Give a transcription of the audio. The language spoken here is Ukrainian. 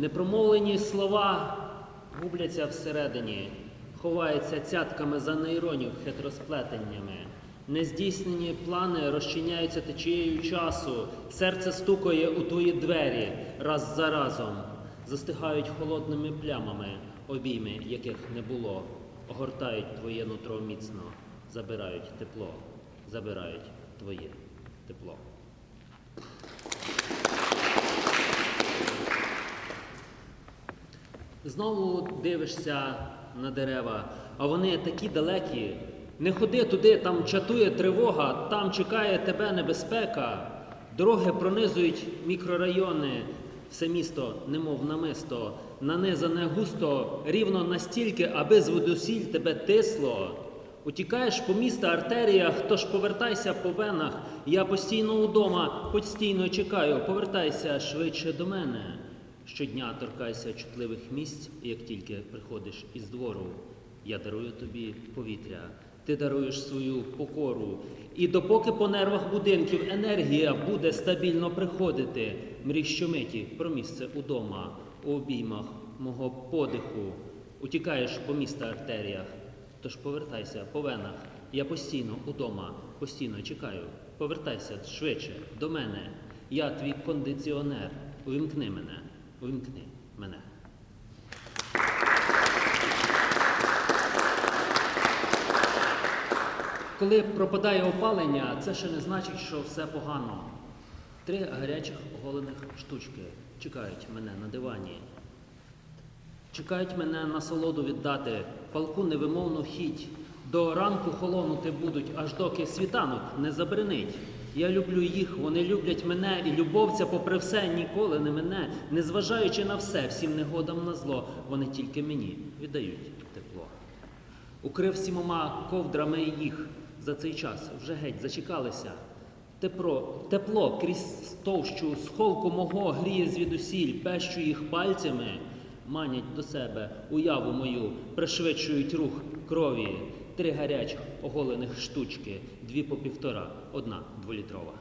Непромовлені слова губляться всередині, ховаються цятками за нейронів хитросплетеннями. Нездійснені плани розчиняються течією часу, серце стукає у твої двері раз за разом, застигають холодними плямами, обійми яких не було, огортають твоє нутро міцно, забирають тепло, забирають твоє тепло. Знову дивишся на дерева, а вони такі далекі. Не ходи туди, там чатує тривога, там чекає тебе небезпека. Дороги пронизують мікрорайони, все місто, немов намисто, нанизане густо, рівно настільки, аби зводусіль тебе тисло. Утікаєш по міста артеріях, тож повертайся по венах. Я постійно удома, постійно чекаю, повертайся швидше до мене. Щодня торкайся чутливих місць, як тільки приходиш із двору. Я дарую тобі повітря, ти даруєш свою покору. І допоки по нервах будинків енергія буде стабільно приходити, мрій щомиті про місце удома, у обіймах мого подиху. Утікаєш по міста артеріях, тож повертайся по венах. Я постійно удома, постійно чекаю. Повертайся швидше до мене. Я твій кондиціонер. Увімкни мене. Увімкни мене. Коли пропадає опалення, це ще не значить, що все погано. Три гарячих оголених штучки чекають мене на дивані. Чекають мене насолоду віддати, палку невимовну хіть. До ранку холонути будуть, аж доки світанок не забринить. Я люблю їх, вони люблять мене, і любов ця, попри все, ніколи не мене, незважаючи на все, всім негодам на зло, вони тільки мені віддають тепло. Укрив сімома ковдрами їх за цей час вже геть зачекалися. Тепло, тепло крізь товщу сховку мого гріє звідусіль, пещу їх пальцями, манять до себе уяву мою, пришвидшують рух крові. Три гарячих оголених штучки, дві по півтора, одна дволітрова.